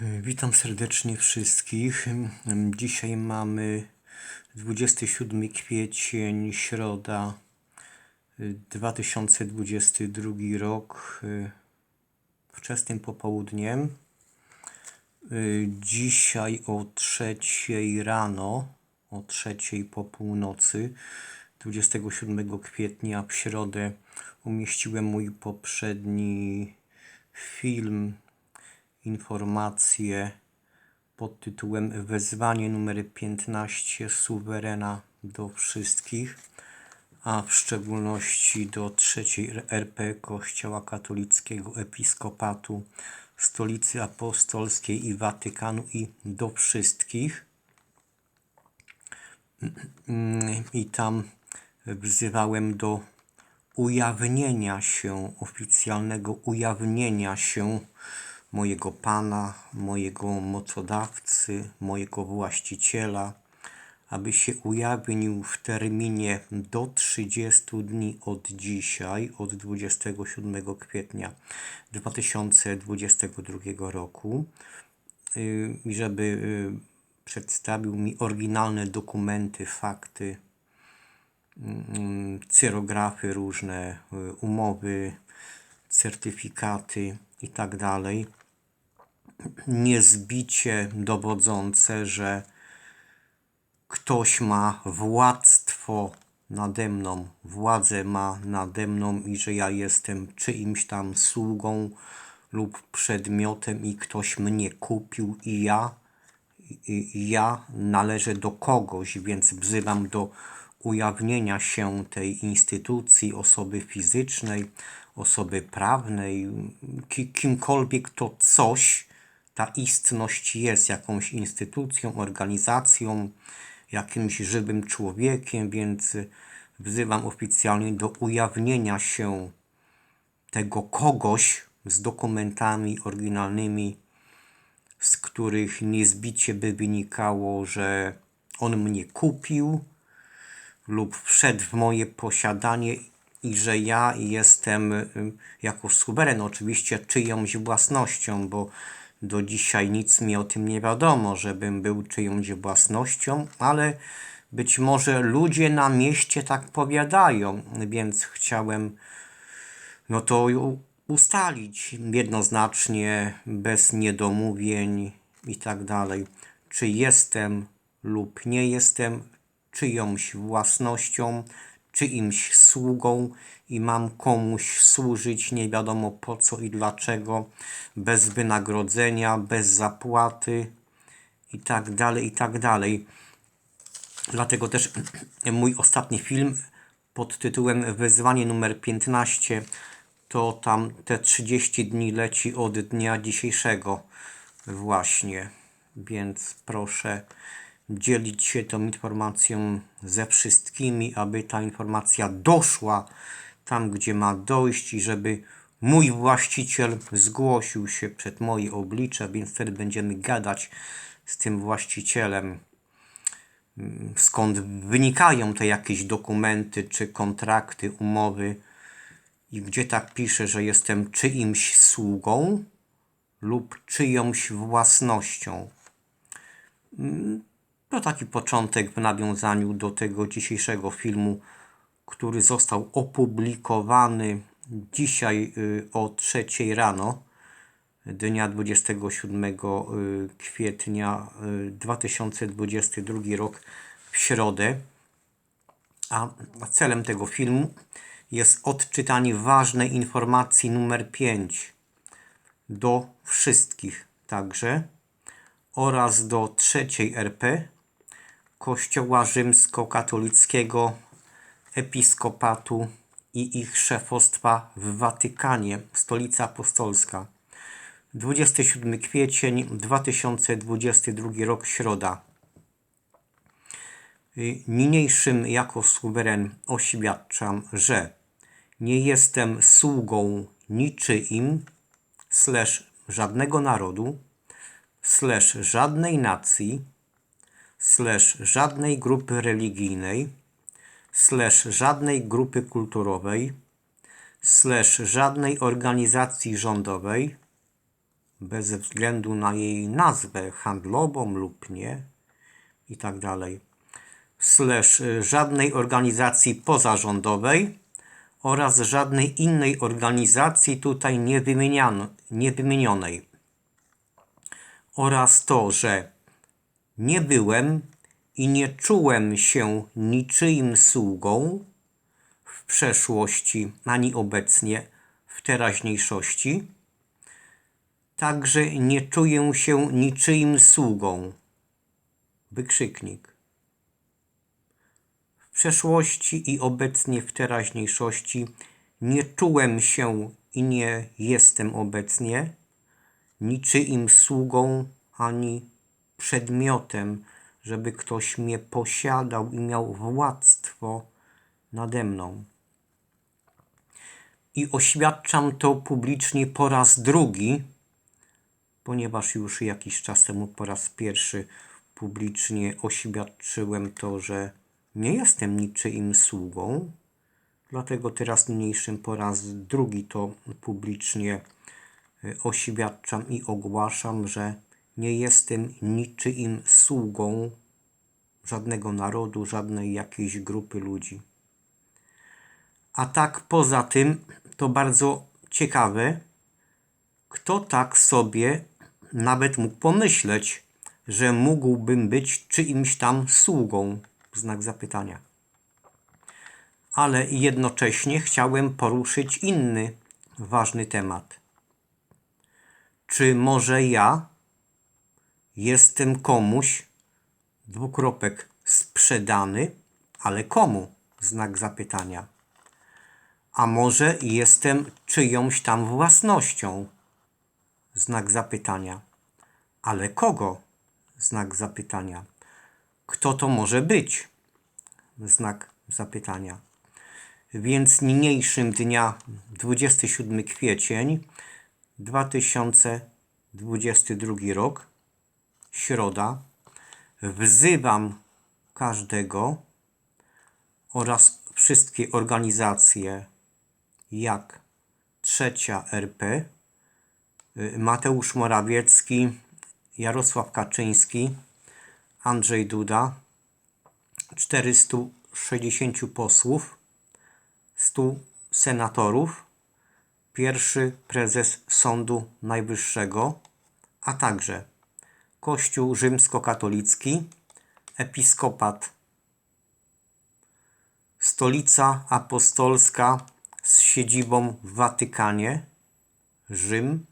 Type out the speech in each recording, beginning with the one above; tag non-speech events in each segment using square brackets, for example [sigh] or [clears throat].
Witam serdecznie wszystkich. Dzisiaj mamy 27 kwiecień, środa, y, 2022 rok, y, wczesnym popołudniem. Y, Dzisiaj o trzeciej rano, o trzeciej po północy, 27 kwietnia w środę umieściłem mój poprzedni film informację pod tytułem Wezwanie numer 15 suwerena do wszystkich, a w szczególności do trzeciej RP Kościoła Katolickiego Episkopatu Stolicy Apostolskiej i Watykanu i do wszystkich. I tam wzywałem do ujawnienia się, oficjalnego ujawnienia się mojego Pana, mojego mocodawcy, mojego właściciela, aby się ujawnił w terminie do 30 dni od dzisiaj, od 27 kwietnia 2022 roku, y, żeby y, przedstawił mi oryginalne dokumenty, fakty, mm, cyrografy różne, y, umowy, certyfikaty i tak dalej, niezbicie dowodzące, że ktoś ma władztwo nade mną, władzę ma nade mną i że ja jestem czyimś tam sługą lub przedmiotem i ktoś mnie kupił i ja, i ja należę do kogoś, więc wzywam do ujawnienia się tej instytucji, osoby fizycznej, osoby prawnej, ki- kimkolwiek to coś, ta istność jest jakąś instytucją, organizacją, jakimś żywym człowiekiem, więc wzywam oficjalnie do ujawnienia się tego kogoś z dokumentami oryginalnymi, z których niezbicie by wynikało, że on mnie kupił lub wszedł w moje posiadanie i że ja jestem jako suweren oczywiście czyjąś własnością, bo do dzisiaj nic mi o tym nie wiadomo, żebym był czyjąś własnością, ale być może ludzie na mieście tak powiadają, więc chciałem no to ustalić jednoznacznie, bez niedomówień i tak dalej, czy jestem lub nie jestem czyjąś własnością, czyimś sługą i mam komuś służyć nie wiadomo po co i dlaczego, bez wynagrodzenia, bez zapłaty i tak dalej, i tak dalej. Dlatego też [clears throat] mój ostatni film pod tytułem Wyzwanie numer 15 to tam te 30 dni leci od dnia dzisiejszego właśnie. Więc proszę dzielić się tą informacją ze wszystkimi, aby ta informacja doszła tam, gdzie ma dojść i żeby mój właściciel zgłosił się przed moje oblicze, więc wtedy będziemy gadać z tym właścicielem skąd wynikają te jakieś dokumenty, czy kontrakty, umowy i gdzie tak pisze, że jestem czyimś sługą lub czyjąś własnością. To taki początek w nawiązaniu do tego dzisiejszego filmu, który został opublikowany dzisiaj y, o trzeciej rano dnia 27 y, kwietnia y, 2022 rok w środę. A celem tego filmu jest odczytanie ważnej informacji numer 5 do wszystkich także oraz do trzeciej RP Kościoła Rzymskokatolickiego Episkopatu i ich szefostwa w Watykanie, Stolica Apostolska. 27 kwiecień 2022 rok, środa. Y, Niniejszym jako suweren oświadczam, że nie jestem sługą niczyim, slash żadnego narodu, slash żadnej nacji, slash żadnej grupy religijnej, slash żadnej grupy kulturowej, slash żadnej organizacji rządowej, bez względu na jej nazwę handlową lub nie i tak dalej. Slash żadnej organizacji pozarządowej oraz żadnej innej organizacji tutaj nie, wymieniano, nie wymienionej. Oraz to, że nie byłem i nie czułem się niczyim sługą w przeszłości ani obecnie w teraźniejszości. Także nie czuję się niczyim sługą. Wykrzyknik. W przeszłości i obecnie w teraźniejszości nie czułem się i nie jestem obecnie niczyim sługą ani przedmiotem, żeby ktoś mnie posiadał i miał władztwo nade mną. I oświadczam to publicznie po raz drugi, ponieważ już jakiś czas temu po raz pierwszy publicznie oświadczyłem to, że nie jestem niczyim sługą, dlatego teraz niniejszym po raz drugi to publicznie y, oświadczam i ogłaszam, że nie jestem niczyim sługą żadnego narodu, żadnej jakiejś grupy ludzi. A tak poza tym, to bardzo ciekawe, kto tak sobie nawet mógł pomyśleć, że mógłbym być czyimś tam sługą? Znak zapytania. Ale jednocześnie chciałem poruszyć inny ważny temat. Czy może ja jestem komuś dwukropek sprzedany, ale komu? Znak zapytania. A może jestem czyjąś tam własnością? Znak zapytania. Ale kogo? Znak zapytania. Kto to może być? Znak zapytania. Więc niniejszym dnia 27 kwiecień 2022 rok, środa, wzywam każdego oraz wszystkie organizacje jak Trzecia RP, y, Mateusz Morawiecki, Jarosław Kaczyński, Andrzej Duda, 460 posłów, 100 senatorów, pierwszy prezes Sądu Najwyższego, a także Kościół rzymskokatolicki, episkopat, stolica apostolska z siedzibą w Watykanie, Rzym,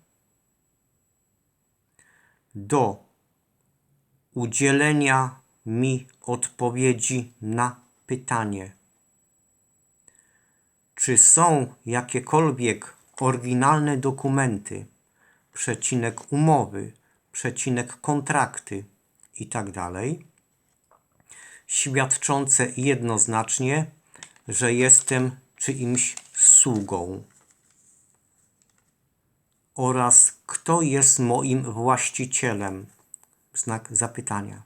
do udzielenia mi odpowiedzi na pytanie, czy są jakiekolwiek oryginalne dokumenty, przecinek umowy, przecinek kontrakty itd., świadczące jednoznacznie, że jestem czyimś sługą oraz kto jest moim właścicielem? Znak zapytania.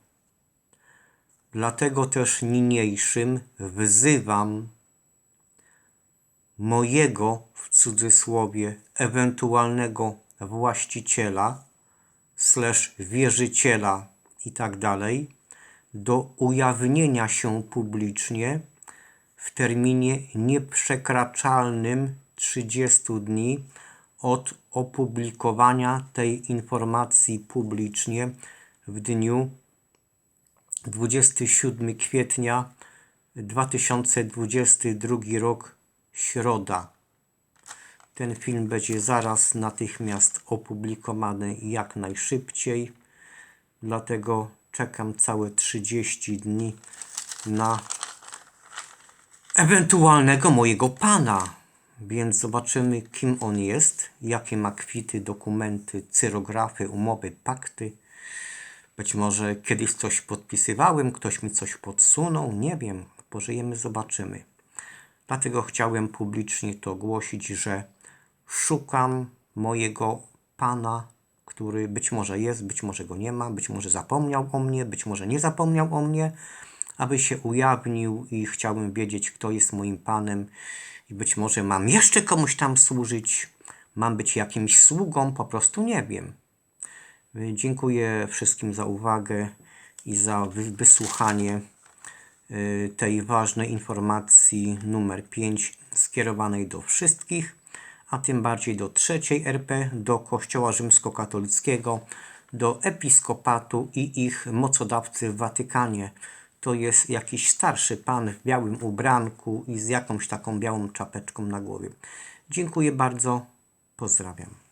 Dlatego też niniejszym wzywam mojego w cudzysłowie ewentualnego właściciela, slash wierzyciela i tak dalej, do ujawnienia się publicznie w terminie nieprzekraczalnym 30 dni od opublikowania tej informacji publicznie w dniu 27 kwietnia 2022 rok, środa. Ten film będzie zaraz natychmiast opublikowany jak najszybciej, dlatego czekam całe 30 dni na ewentualnego mojego pana. Więc zobaczymy, kim on jest, jakie ma kwity, dokumenty, cyrografy, umowy, pakty. Być może kiedyś coś podpisywałem, ktoś mi coś podsunął, nie wiem. Pożyjemy, zobaczymy. Dlatego chciałem publicznie to ogłosić, że szukam mojego pana, który być może jest, być może go nie ma, być może zapomniał o mnie, być może nie zapomniał o mnie, aby się ujawnił i chciałbym wiedzieć, kto jest moim panem i być może mam jeszcze komuś tam służyć, mam być jakimś sługą, po prostu nie wiem. Dziękuję wszystkim za uwagę i za wy- wysłuchanie y, tej ważnej informacji numer 5 skierowanej do wszystkich, a tym bardziej do trzeciej RP, do Kościoła Rzymskokatolickiego, do episkopatu i ich mocodawcy w Watykanie. To jest jakiś starszy pan w białym ubranku i z jakąś taką białą czapeczką na głowie. Dziękuję bardzo. Pozdrawiam.